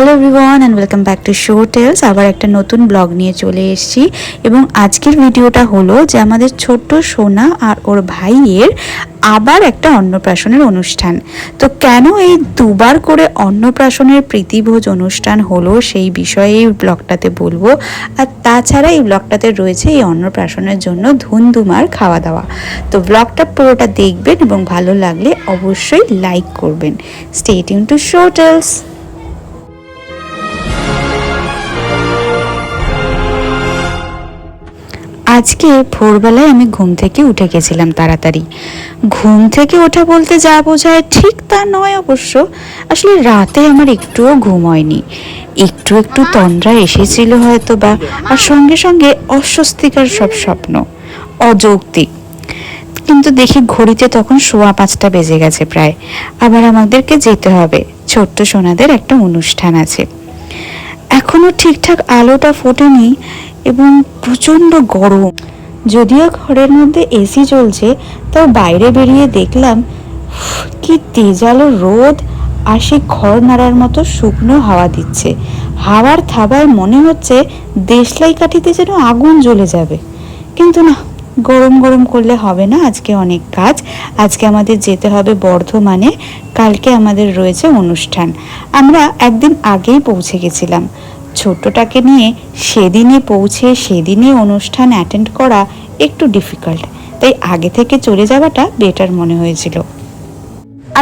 Hello everyone and welcome back to show tells আবার একটা নতুন ব্লগ নিয়ে চলে এসেছি। এবং আজকের ভিডিওটা হলো যে আমাদের ছোট্ট সোনা আর ওর ভাইয়ের আবার একটা অন্নপ্রাশনের অনুষ্ঠান। তো কেন এই দুবার করে অন্নপ্রাশনের প্রীতিভোজ অনুষ্ঠান হলো সেই বিষয়ে এই ব্লগটাতে বলব। আর তাছাড়া এই ব্লগটাতে রয়েছে এই অন্নপ্রাশনের জন্য ধুমধুমার খাওয়া দাওয়া তো ব্লগটা পুরোটা দেখবেন এবং ভালো লাগলে অবশ্যই লাইক করবেন। স্টেটিং টু শো টেলস আজকে ভোরবেলায় আমি ঘুম থেকে উঠে গেছিলাম তাড়াতাড়ি। ঘুম থেকে ওঠা বলতে যা বোঝায় ঠিক তা নয় অবশ্য, আসলে রাতে আমার একটুও ঘুম হয়নি। একটু একটু তন্দ্রা এসেছিল হয়তো বা, আর সঙ্গে সঙ্গে অস্বস্তিকর সব স্বপ্ন, অযৌক্তিক। কিন্তু দেখি ঘড়িতে তখন সোয়া পাঁচটা বেজে গেছে প্রায়। আবার আমাদেরকে যেতে হবে। ছোট্ট সোনাদের একটা অনুষ্ঠান আছে। এখনও ঠিকঠাক আলোটা ফোটেনি এবং প্রচণ্ড গরম। যদিও ঘরের মধ্যে এসি চলছে, তাও বাইরে বেরিয়ে দেখলাম কি তেজালো রোদ, আর সেই খড় নাড়ার মতো শুকনো হাওয়া দিচ্ছে। হাওয়ার থাবায় মনে হচ্ছে দেশলাই কাঠিতে যেন আগুন জ্বলে যাবে। কিন্তু না গরম গরম করলে হবে না, আজকে অনেক কাজ। আজকে আমাদের যেতে হবে বর্ধমানে, কালকে আমাদের রয়েছে অনুষ্ঠান। আমরা একদিন আগেই পৌঁছে গেছিলাম। ছোট্টটাকে নিয়ে সেদিনে পৌঁছে সেদিনে অনুষ্ঠান অ্যাটেন্ড করা একটু ডিফিকাল্ট তাই আগে থেকে চলে যাওয়াটা বেটার মনে হয়েছিল।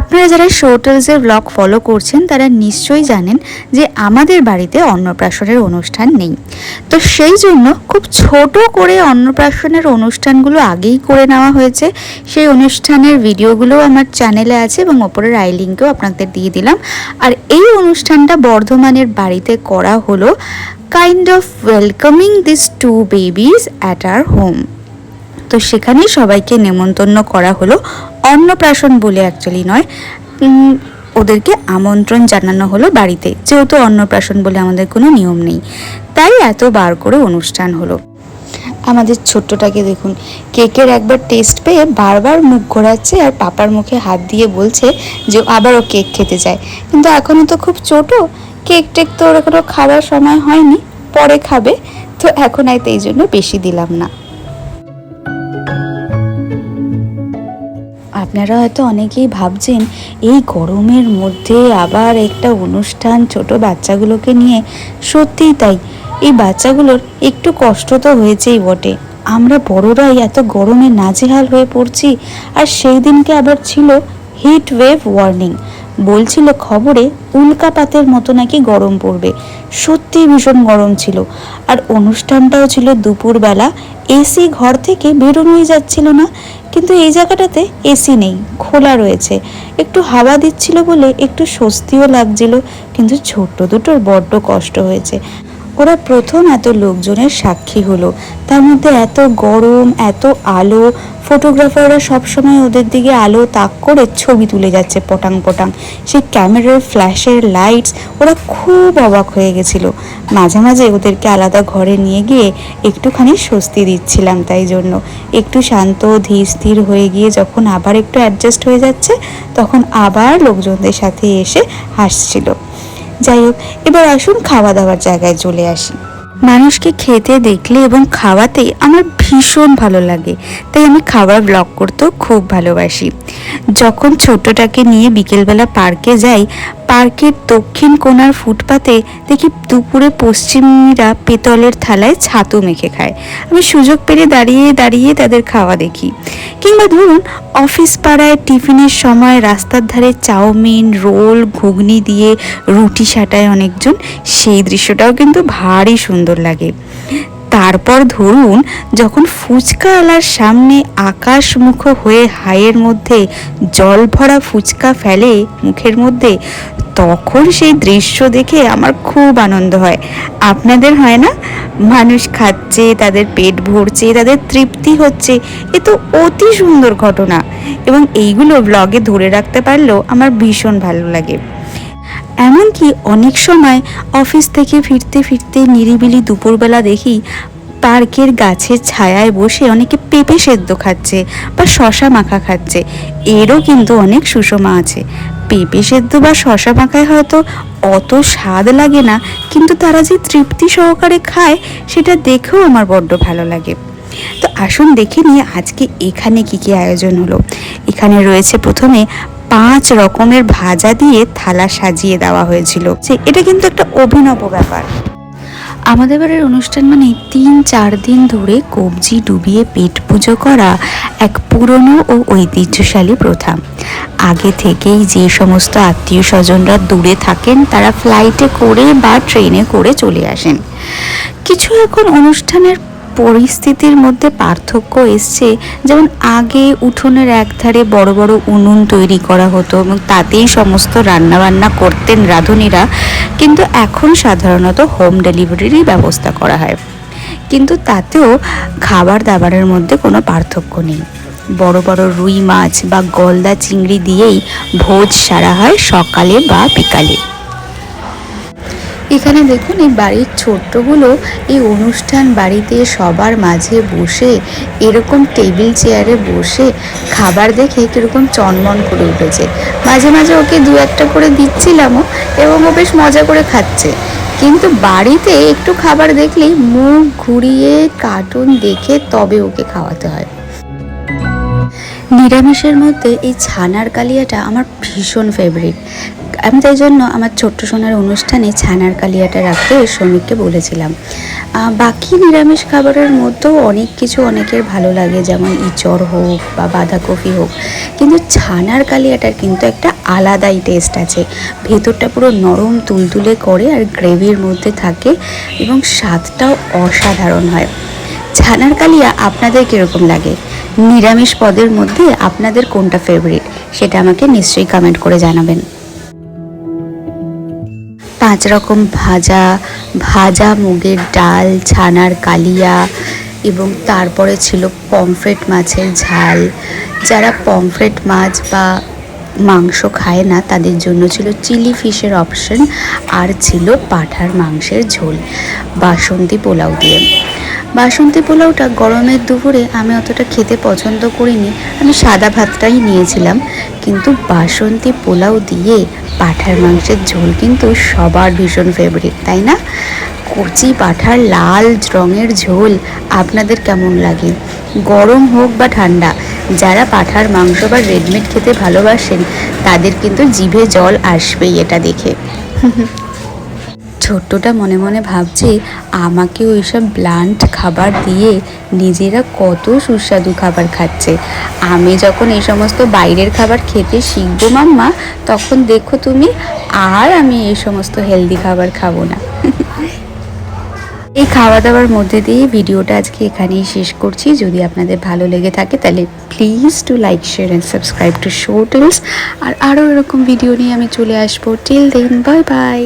আপনারা যারা শোটেলসের ব্লগ ফলো করছেন, তারা নিশ্চয়ই জানেন যে আমাদের বাড়িতে অন্নপ্রাশনের অনুষ্ঠান নেই। তো সেই জন্য খুব ছোট করে অন্নপ্রাশনের অনুষ্ঠানগুলো আগেই করে নেওয়া হয়েছে। সেই অনুষ্ঠানের ভিডিওগুলো আমার চ্যানেলে আছে এবং ওপরের আই লিঙ্কেও আপনাদের দিয়ে দিলাম। আর এই অনুষ্ঠানটা বর্ধমানের বাড়িতে করা হলো kind of welcoming this to babies at our home তো সেখানেই সবাইকে নেমন্তন্ন করা হলো। অন্নপ্রাশন বলে অ্যাকচুয়ালি নয় ওদেরকে আমন্ত্রণ জানানো হলো বাড়িতে। যেহেতু অন্নপ্রাশন বলে আমাদের কোনো নিয়ম নেই, তাই এত বার করে অনুষ্ঠান হলো। আমাদের ছোট্টটাকে দেখুন, কেকের একবার টেস্ট পেয়ে বারবার মুখ ঘোরাচ্ছে আর পাপার মুখে হাত দিয়ে বলছে যে আবারও কেক খেতে চায় কিন্তু এখনও তো খুব ছোট, কেক টেক তো ওর এখনও খাওয়ার সময় হয়নি, পরে খাবে। তো এখন আর এই জন্য বেশি দিলাম না। আপনারা হয়তো অনেকেই ভাবছেন, এই গরমের মধ্যে আবার একটা অনুষ্ঠান ছোট বাচ্চাগুলোকে নিয়ে। সত্যিই তাই, এই বাচ্চাগুলোর একটু কষ্ট তো হয়েছেই বটে। আমরা বড়রাই এত গরমে নাজেহাল হয়ে পড়ছি, আর সেই দিনকে আবার ছিল হিট ওয়েভ ওয়ার্নিং বলছিল খবরে উল্কাপাতের মতো নাকি গরম পড়বে। সত্যি ভীষণ গরম ছিল। আর অনুষ্ঠানটাও ছিল দুপুরবেলা। এসি ঘর থেকে বেরোনোই যাচ্ছিল না। কিন্তু এই জায়গাটাতে এসি নেই, খোলা রয়েছে। একটু হাওয়া দিচ্ছিল বলে একটু স্বস্তিও লাগছিল, কিন্তু ছোট্ট দুটোর বড্ড কষ্ট হয়েছে। ওরা প্রথম এত লোকজনের সাক্ষী হলো। তার মধ্যে এত গরম, এত আলো, ফটোগ্রাফাররা সবসময় ওদের দিকে আলো তাক করে ছবি তুলে যাচ্ছে পটাং পটাং। সেই ক্যামেরার ফ্ল্যাশের লাইটস, ওরা খুব অবাক হয়ে গেছিল। মাঝে মাঝে ওদেরকে আলাদা ঘরে নিয়ে গিয়ে একটুখানি স্বস্তি দিচ্ছিলাম তাই জন্য। একটু শান্ত, ধীর, স্থির হয়ে গিয়ে যখন আবার একটু অ্যাডজাস্ট হয়ে যাচ্ছে, তখন আবার লোকজনদের সাথে এসে হাসছিল। যাই হোক, এবার আসুন খাওয়া দাওয়ার জায়গায় চলে আসি। মানুষকে খেতে দেখলে এবং খাওয়াতে আমার ভীষণ ভালো লাগে, তাই আমি খাবার ব্লগ করতেও খুব ভালোবাসি। যখন ছোটটাকে নিয়ে বিকেলবেলা পার্কে যাই পার্কের দক্ষিণ কোনার ফুটপাতে দেখি দুপুরে পশ্চিমীরা পেতলের থালায় ছাতু মেখে খায়। আমি সুযোগ পেলে দাঁড়িয়ে দাঁড়িয়ে তাদের খাওয়া দেখি। কিংবা ধরুন, অফিস পাড়ায় টিফিনের সময় রাস্তার ধারে চাউমিন, রোল, ঘুগনি দিয়ে রুটি সাটায় অনেকজন, সেই দৃশ্যটাও কিন্তু ভারী সুন্দর লাগে। তারপর ধরুন, যখন ফুচকা আলার সামনে আকাশমুখ হয়ে হায়ের মধ্যে জল ভরা ফুচকা ফেলে মুখের মধ্যে, তখন সেই দৃশ্য দেখে আমার খুব আনন্দ হয়। আপনাদের হয় না? মানুষ খাচ্ছে, তাদের পেট ভরছে, তাদের তৃপ্তি হচ্ছে, এ তো অতি সুন্দর ঘটনা। এবং এইগুলো ব্লগে ধরে রাখতে পারলেও আমার ভীষণ ভালো লাগে। এমনকি অনেক সময় অফিস থেকে ফিরতে ফিরতে নিরিবিলি দুপুরবেলা দেখি পার্কের গাছের ছায়ায় বসে অনেকে পেঁপে সেদ্ধ খাচ্ছে বা শশা মাখা খাচ্ছে। এরও কিন্তু অনেক সুষমা আছে। পেঁপে সেদ্ধ বা শশা মাখায় হয়তো অত স্বাদ লাগে না, কিন্তু তারা যে তৃপ্তি সহকারে খায়, সেটা দেখেও আমার বড্ড ভালো লাগে। তো আসুন দেখে নিয়ে আজকে এখানে কি কি আয়োজন হলো। এখানে রয়েছে প্রথমে পাঁচ রকমের ভাজা দিয়ে থালা সাজিয়ে দেওয়া হয়েছিল। এটা কিন্তু একটা অভিনব ব্যাপার। আমাদের বাড়ির অনুষ্ঠান মানে তিন চার দিন ধরে কবজি ডুবিয়ে পেট পুজো করা এক পুরনো ও ঐতিহ্যশালী প্রথা। আগে থেকেই যে সমস্ত আত্মীয় স্বজনরা দূরে থাকেন, তারা ফ্লাইটে করে বা ট্রেনে করে চলে আসেন। কিছু এখন অনুষ্ঠানের পরিস্থিতির মধ্যে পার্থক্য এসছে। যেমন আগে উঠোনের একধারে বড় বড় উনুন তৈরি করা হতো এবং তাতেই সমস্ত রান্নাবান্না করতেন রাঁধুনিরা। কিন্তু এখন সাধারণত হোম ডেলিভারিরই ব্যবস্থা করা হয়। কিন্তু তাতেও খাবার দাবারের মধ্যে কোনো পার্থক্য নেই। বড় বড় রুই মাছ বা গলদা চিংড়ি দিয়েই ভোজ সারা হয় সকালে বা বিকালে। এখানে দেখুন এই বাড়ির ছোট্টগুলো এই অনুষ্ঠান বাড়িতে সবার মাঝে বসে, এরকম টেবিল চেয়ারে বসে খাবার দেখে কীরকম চনমন করে উঠেছে। মাঝে মাঝে ওকে দু একটা করে দিচ্ছিলামও এবং ও বেশ মজা করে খাচ্ছে। কিন্তু বাড়িতে একটু খাবার দেখলেই মুখ ঘুরিয়ে কার্টুন দেখে তবে ওকে খাওয়াতে হয়। নিরামিষের মধ্যে এই ছানার কালিয়াটা আমার ভীষণ ফেভারিট আমি তাই জন্য আমার ছোট্ট সোনার অনুষ্ঠানে ছানার কালিয়াটা রাখতে শ্রমিককে বলেছিলাম। বাকি নিরামিষ খাবারের মধ্যেও অনেক কিছু অনেকের ভালো লাগে, যেমন ইচড় হোক বা বাঁধাকপি হোক। কিন্তু ছানার কালিয়াটার কিন্তু একটা আলাদাই টেস্ট আছে। ভেতরটা পুরো নরম তুলতুলে করে আর গ্রেভির মধ্যে থাকে এবং স্বাদটাও অসাধারণ হয়। ছানার কালিয়া আপনাদের কীরকম লাগে? নিরামিষ পদের মধ্যে আপনাদের কোনটা ফেভারিট সেটা আমাকে নিশ্চয়ই কমেন্ট করে জানাবেন। পাঁচ রকম ভাজা ভাজা মুগের ডাল, ছানার কালিয়া এবং তারপরে ছিল পমফ্রেট মাছের ঝাল। যারা পমফ্রেট মাছ বা মাংস খায় না, তাদের জন্য ছিল চিলি ফিশের অপশন, আর ছিল পাঠার মাংসের ঝোল। বাসন্তী পোলাও দিয়ে। বাসন্তী পোলাওটা গরমের দুপুরে আমি অতটা খেতে পছন্দ করিনি, আমি সাদা ভাতটাই নিয়েছিলাম, কিন্তু বাসন্তী পোলাও দিয়ে পাঠার মাংসের ঝোল কিন্তু সবার ভীষণ ফেভারিট তাই না? কচি পাঠার লাল রঙের ঝোল, আপনাদের কেমন লাগে? গরম হোক বা ঠান্ডা যারা পাঠার মাংস বা রেডমিট খেতে ভালোবাসেন, তাদের কিন্তু জিভে জল আসবেই এটা দেখে। ছোট্টটা মনে মনে ভাবছে আমাকে ওইসব ব্লান্ট খাবার দিয়ে নিজেরা কত সুস্বাদু খাবার খাচ্ছে। আমি যখন এই সমস্ত বাইরের খাবার খেতে শিখব মাম্মা, তখন দেখো তুমি, আর আমি এই সমস্ত হেলদি খাবার খাব না। এই খাওয়া দাওয়ার মধ্যে দিয়ে ভিডিওটা আজকে এখানেই শেষ করছি। যদি আপনাদের ভালো লেগে থাকে, তাহলে please to like share and subscribe to show tells আর আরও এরকম ভিডিও নিয়ে আমি চলে আসব। Till then bye bye